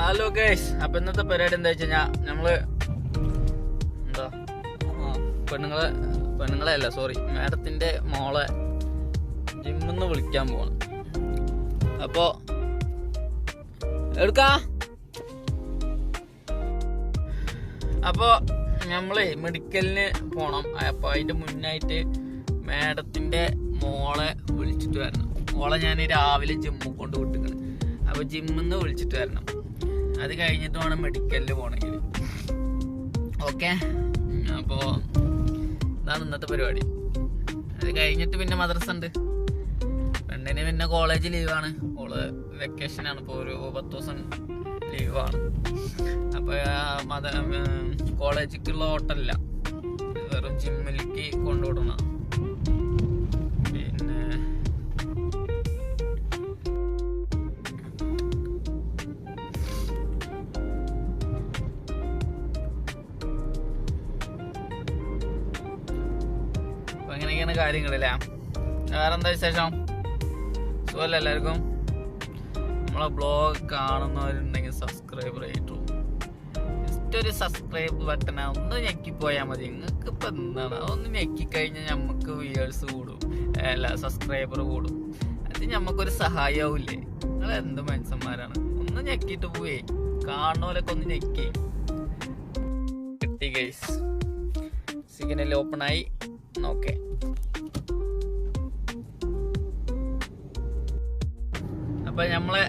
Hello guys അപ്പൊ ഇന്നത്തെ പരിപാടി എന്താ വെച്ച് കഴിഞ്ഞാ നമ്മൾ എന്താ? പെണ്ണുങ്ങളെ പെണ്ണുങ്ങളെ അല്ല സോറി മാഡത്തിന്റെ മോളെ ജിമ്മിന്ന് വിളിക്കാൻ പോവാണ്. അപ്പോ എടുക്കാ? അപ്പോ നമ്മളെ മെഡിക്കലിന് പോണം. അപ്പൊ അതിന്റെ മുന്നായിട്ട് മാഡത്തിന്റെ മോളെ വിളിച്ചിട്ട് വരണം. മോളെ ഞാൻ രാവിലെ ജിമ്മിൽ കൊണ്ട് വിട്ടിക്കണം. അപ്പൊ ജിമ്മിൽ നിന്ന് വിളിച്ചിട്ട് വരണം. അത് കഴിഞ്ഞിട്ട് വേണം മെഡിക്കലിൽ പോണെങ്കിൽ ഓക്കെ അപ്പോ ഇതാണ് ഇന്നത്തെ പരിപാടി. അത് കഴിഞ്ഞിട്ട് പിന്നെ മദ്രസ ഉണ്ട്. പെണ്ണിന് പിന്നെ കോളേജ് ലീവാണ് ഓൾ വെക്കേഷൻ ആണ്. ഇപ്പോൾ ഒരു പത്ത് ദിവസം ലീവാണ് അപ്പൊ ആ മത കോളേജിലേക്കുള്ള ഓട്ടല്ല വെറും ജിമ്മിലേക്ക് കൊണ്ടുവിടണം അങ്ങനെയൊക്കെയാണ് കാര്യങ്ങളില്ലേ? വേറെന്താ വിശേഷം? സുഖമല്ല എല്ലാവർക്കും? നമ്മളെ ബ്ലോഗ് കാണുന്നവരുണ്ടെങ്കിൽ സബ്സ്ക്രൈബ് ചെയ്തു ജസ്റ്റ് ഒരു സബ്സ്ക്രൈബ് ബട്ടൺ ഒന്ന് ഞെക്കി പോയാൽ മതി. നിങ്ങൾക്ക് ഇപ്പൊ എന്താണ്? അതൊന്ന് ഞെക്കി കഴിഞ്ഞാൽ നമുക്ക് വ്യൂവേഴ്സ് കൂടും അല്ല സബ്സ്ക്രൈബർ കൂടും. അത് നമുക്കൊരു സഹായമാവില്ലേ നിങ്ങൾ എന്ത് മനുഷ്യന്മാരാണ്? ഒന്ന് ഞെക്കിയിട്ട് പോവേ. കാണുന്നവരൊക്കെ ഒന്ന് ഞെക്കി. കിട്ടി ഗൈസ് സിഗ്നൽ ഓപ്പൺ നോക്കേ അപ്പൊ നമ്മളെ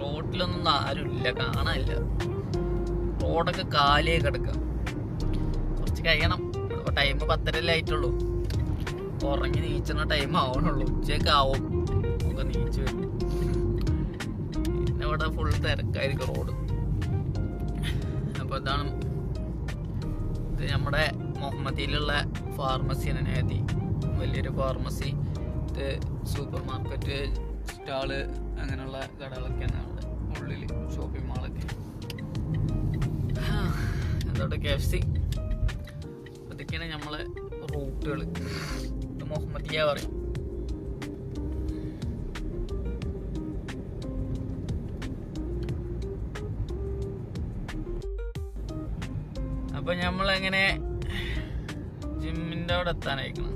റോട്ടിലൊന്നും ആരുമില്ല കാണാനില്ല. റോഡൊക്കെ കാലിയായി കിടക്കുക കുറച്ച് കഴിയണം. ടൈം പത്തരല്ലേ ആയിട്ടുള്ളൂ. ഉറങ്ങി നീച്ചുന്ന ടൈം ആവണുള്ളൂ. ഉച്ചയൊക്കെ ആവും. നമുക്ക് നീച്ചു വരും. ഇവിടെ ഫുൾ തിരക്കായിരിക്കും റോഡ്. അപ്പൊ ഇതാണ് ഇത് നമ്മുടെ മുഹമ്മദിയിലുള്ള ഫാർമസിയാണ് നേതി വലിയൊരു ഫാർമസി സൂപ്പർ മാർക്കറ്റ് സ്റ്റാൾ അങ്ങനെയുള്ള കടകളൊക്കെയാണ് അവിടെ ഉള്ളിൽ ഷോപ്പിംഗ് മാളൊക്കെ എന്തോട്ടെ കെ എഫ് സി ഇതൊക്കെയാണ് നമ്മളെ റൂട്ടുകൾ ഇത് മുഹമ്മദിയ പറയും. അപ്പൊ നമ്മളെങ്ങനെ ജിമ്മിന്റെ അവിടെ എത്താനായിരിക്കണം.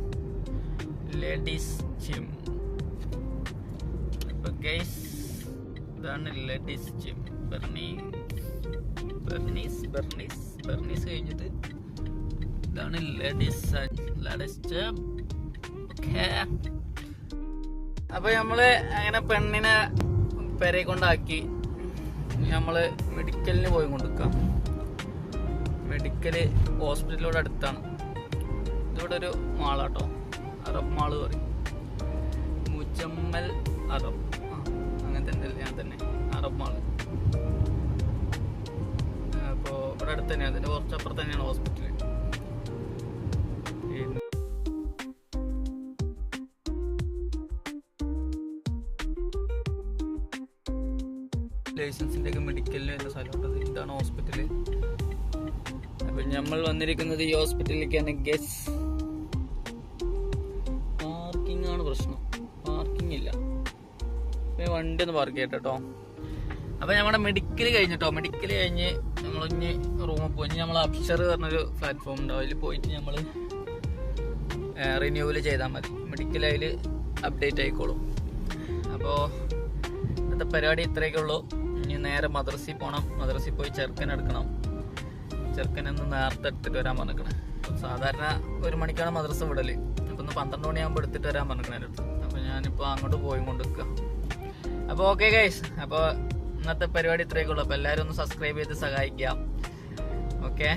ലേഡീസ് ജിം ഇപ്പൊ ഗൈസ് ഇതാണ് ladies gym Bernie Bernese Bernese Bernese കഴിഞ്ഞിട്ട് ഇതാണ് ലേഡീസ് ലേഡീസ് ജിം ഓക്കേ അപ്പൊ നമ്മൾ അങ്ങനെ പെണ്ണിനെ പെരെ കൊണ്ടാക്കി നമ്മൾ മെഡിക്കലിന് പോയി കൊണ്ടുക്കാം മെഡിക്കൽ ഹോസ്പിറ്റലിലൂടെ അടുത്താണ്. ഇതിവിടെ ഒരു മാളാട്ടോ. അറബ് മാൾ പറയും. മുജമ്മൽ അറബ്. അങ്ങനെ തന്നെ ഞാൻ തന്നെ. Arab mall. അപ്പോൾ ഇവിടെ അടുത്ത് തന്നെ അതിന്റെ കുറച്ചപ്പുറത്ത് തന്നെയാണ് ഹോസ്പിറ്റൽ ലൈസൻസിന്റെയൊക്കെ മെഡിക്കലിന് വരുന്ന സ്ഥലമുണ്ടത് ഇതാണ് ഹോസ്പിറ്റൽ. അപ്പൊ നമ്മൾ വന്നിരിക്കുന്നത് ഈ ഹോസ്പിറ്റലിലേക്കാണ്. ഗസ് പാർക്കിംഗ് ആണ് പ്രശ്നം. പാർക്കിംഗ് ഇല്ല. വണ്ടി ഒന്ന് പാർക്ക് ചെയ്യട്ടെ കേട്ടോ അപ്പോൾ നമ്മുടെ മെഡിക്കൽ കഴിഞ്ഞിട്ടോ? മെഡിക്കൽ കഴിഞ്ഞ് നമ്മൾ ഇനി റൂമിൽ പോയി നമ്മൾ അപ്ഷർ പറഞ്ഞൊരു പ്ലാറ്റ്ഫോം ഉണ്ടാവും അതിൽ പോയിട്ട് നമ്മൾ റിന്യൂവൽ ചെയ്താൽ മതി. മെഡിക്കൽ അതിൽ അപ്ഡേറ്റ് ആയിക്കോളും. അപ്പോൾ ഇന്നത്തെ പരിപാടി ഇത്രയൊക്കെ ഉള്ളൂ. ഇനി നേരെ മദ്രസയിൽ പോകണം മദ്രസയിൽ പോയി ചെറുക്കൻ എടുക്കണം. ചെറുക്കനൊന്ന് നേരത്തെ എടുത്തിട്ട് വരാൻ പറഞ്ഞിരിക്കണേ സാധാരണ ഒരു മണിക്കാണ് മദ്രസ വിടൽ. അപ്പൊ ഒന്ന് പന്ത്രണ്ട് മണിയാകുമ്പോൾ എടുത്തിട്ട് വരാൻ പറഞ്ഞിരിക്കണേ അടുത്ത്. അപ്പൊ ഞാനിപ്പോ അങ്ങോട്ട് പോയി കൊണ്ടിരിക്കുക അപ്പോൾ ഓക്കെ ഗൈസ് അപ്പോൾ ഇന്നത്തെ പരിപാടി ഇത്രയൊക്കെ ഉള്ളൂ. അപ്പോൾ എല്ലാവരും ഒന്ന് സബ്സ്ക്രൈബ് ചെയ്ത് സഹായിക്കാം. ഓക്കെ